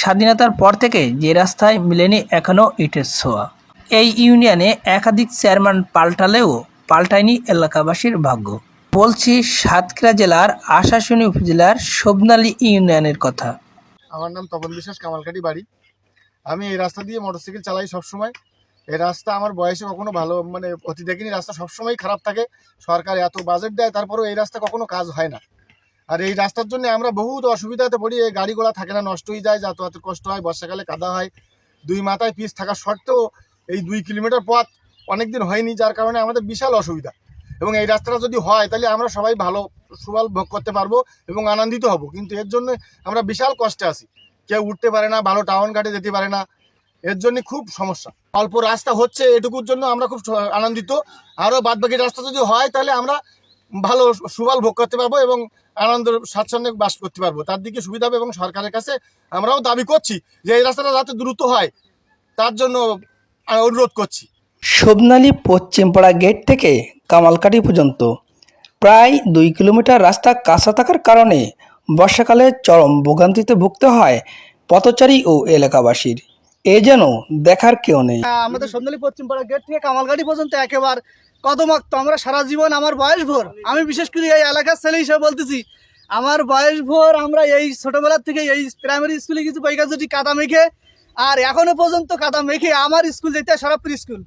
স্বাধীনতার পর থেকে যে রাস্তায় মিলেনি এখনও ইটের ছোঁয়া। এই ইউনিয়নে একাধিক চেয়ারম্যান পাল্টালেও পাল্টায়নি এলাকাবাসীর ভাগ্য। বলছি সাতক্ষীরা জেলার আশাশুনি উপজেলার সবনালী ইউনিয়নের কথা। আমার নাম তপন বিশ্বাস কামালকাটি বাড়ি। আমি এই রাস্তা দিয়ে মোটরসাইকেল চালাই সবসময়। এই রাস্তা আমার বয়সে কখনো ভালো মানে অতি দেখিনি। রাস্তা সবসময় খারাপ থাকে। সরকার এত বাজেট দেয়, তারপরেও এই রাস্তা কখনো কাজ হয় না। আর এই রাস্তার জন্য আমরা বহুত অসুবিধাতে পড়ি, এই গাড়ি ঘোড়া থাকে না, নষ্ট হয়ে যায়, যাতায়াতের কষ্ট হয়, বর্ষাকালে কাদা হয়। দুই মাথায় পিস থাকা সত্ত্বেও এই দুই কিলোমিটার পথ অনেক দিন হয়নি, যার কারণে আমাদের বিশাল অসুবিধা। এবং এই রাস্তাটা যদি হয়, তাহলে আমরা সবাই ভালো সুফল ভোগ করতে পারব এবং আনন্দিত হব। কিন্তু এর জন্য আমরা বিশাল কষ্টে আছি। কেউ উঠতে পারে না, ভালো টাউন ঘাটে যেতে পারে না। এর জন্য খুব সমস্যা। অল্প রাস্তা হচ্ছে, এটুকুর জন্য আমরা খুব আনন্দিত। আরও বাদবাকি রাস্তা যদি হয়, তাহলে আমরা ভালো সুফল ভোগ করতে পারব এবং আনন্দ স্বাচ্ছন্দ্যে বাস করতে পারব। তার দিকে সুবিধা হবে এবং সরকারের কাছে আমরাও দাবি করছি যে এই রাস্তাটা যাতে দ্রুত হয়, তার জন্য অনুরোধ করছি। সবনালী পশ্চিমপাড়া গেট থেকে কামালকাটি পর্যন্ত। প্রায় দুই কিলোমিটার রাস্তা কাঁচা থাকার কারণে বর্ষাকালে চরম ভোগান্তিতে ভুগতে হয় পথচারী ও এলাকাবাসীর। এ যেন দেখার কেউ নেই। আমাদের সন্ধানী পশ্চিম পাড়া গেট থেকে কামালগাড়ি পর্যন্ত একেবারে কদমাক্ত। আমরা সারা জীবন আমার বয়স ভোর। আমি বিশেষ করে এই এলাকার ছেলে হিসেবে বলতেছি, আমার বয়স ভোর আমরা এই ছোটবেলার থেকে এই প্রাইমারি স্কুলে কিছু পরীক্ষা যদি কাদা মেখে, আর এখনও পর্যন্ত কাদা মেখে আমার স্কুল যেতে সরাপুর স্কুল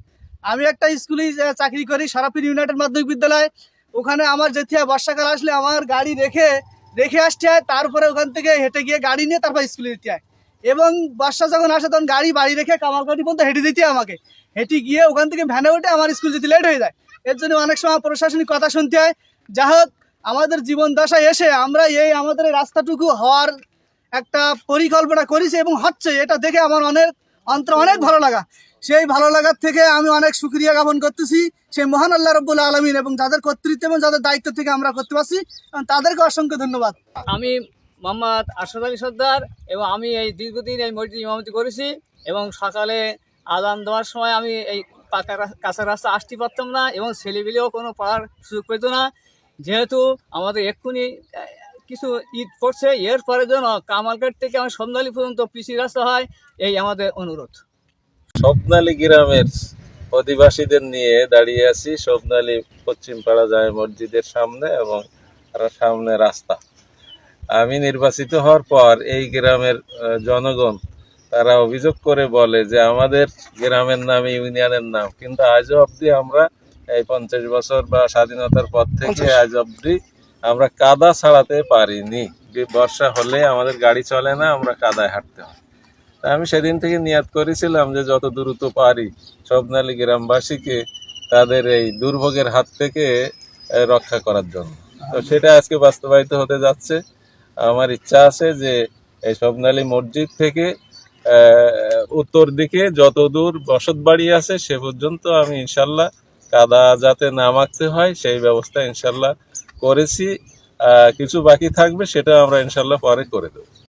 আমি একটা স্কুলে চাকরি করি সরাপুর ইউনাইটেড মাধ্যমিক বিদ্যালয়। ওখানে আমার যেতে বর্ষাকাল আসলে আমার গাড়ি রেখে রেখে আসতে হয়, তারপরে ওখান থেকে হেঁটে গিয়ে গাড়ি নিয়ে তারপর স্কুলে যেতে হয়। এবং বর্ষা যখন আসে, তখন গাড়ি বাড়ি রেখে কামালকাটি পর্যন্ত হেঁটে দিতে আমাকে। হেঁটে গিয়ে ওখান থেকে ভ্যানে উঠে আমার স্কুল যেতে লেট হয়ে যায়। এর জন্য অনেক সময় প্রশাসনিক কথা শুনতে হয়। যা হোক, আমাদের জীবন দশায় এসে আমরা এই আমাদের রাস্তাটুকু হওয়ার একটা পরিকল্পনা করেছি এবং হচ্ছে, এটা দেখে আমার অনেক, অন্তর অনেক ভালো লাগা। সেই ভালো লাগার থেকে আমি অনেক সুক্রিয়া জ্ঞাপন করতেছি। সেই মহান আল্লাহ রব্বুল আলমিন এবং যাদের কর্তৃত্ব এবং যাদের দায়িত্ব থেকে আমরা করতে পারছি তাদেরকে অসংখ্য ধন্যবাদ। আমি মোহাম্মদ আরশাদ আলী সর্দার এবং আমি এই দীর্ঘদিন এই মসজিদ ইমামতি করেছি এবং সকালে আজান দেওয়ার সময় আমি এই পাকা কাঁচা রাস্তা আসতে পারতাম না এবং ছেলেপিলেও কোনো পড়ার সুযোগ পেত না। যেহেতু আমাদের এক্ষুনি কিছু ঈদ পড়ছে, এর পরে যেন কামালঘাট থেকে আমার সন্ধ্যালি পর্যন্ত পিসি রাস্তা হয়, এই আমাদের অনুরোধ। স্বপ্নালী গ্রামের অধিবাসীদের নিয়ে দাঁড়িয়ে আছি। স্বপ্নালী পশ্চিম পাড়া যায় মসজিদের সামনে এবং সামনে রাস্তা। আমি নির্বাচিত হওয়ার পর এই গ্রামের জনগণ তারা অভিযোগ করে বলে যে আমাদের গ্রামের নাম ইউনিয়নের নাম। কিন্তু আজও অবধি আমরা এই পঞ্চাশ বছর বা স্বাধীনতার পর থেকে আজ অবধি আমরা কাদা ছাড়াতে পারিনি। বর্ষা হলে আমাদের গাড়ি চলে না আমরা কাদায় হাঁটতে হয়। তা আমি সেদিন থেকে নিয়াত করেছিলাম যে যত দ্রুত পারি স্বপ্নালী গ্রামবাসীকে তাদের এই দুর্ভোগের হাত থেকে রক্ষা করার জন্য। তো সেটা আজকে বাস্তবায়িত হতে যাচ্ছে। আমার ইচ্ছা আছে যে এই স্বপ্নালী মসজিদ থেকে উত্তর দিকে যতদূর বসত বাড়ি আছে সে পর্যন্ত আমি ইনশাল্লাহ কাদা যাতে না মাখতে হয়, সেই ব্যবস্থা ইনশাল্লাহ করেছি। কিছু বাকি থাকবে, সেটা আমরা ইনশাল্লাহ পরে করে দেবো।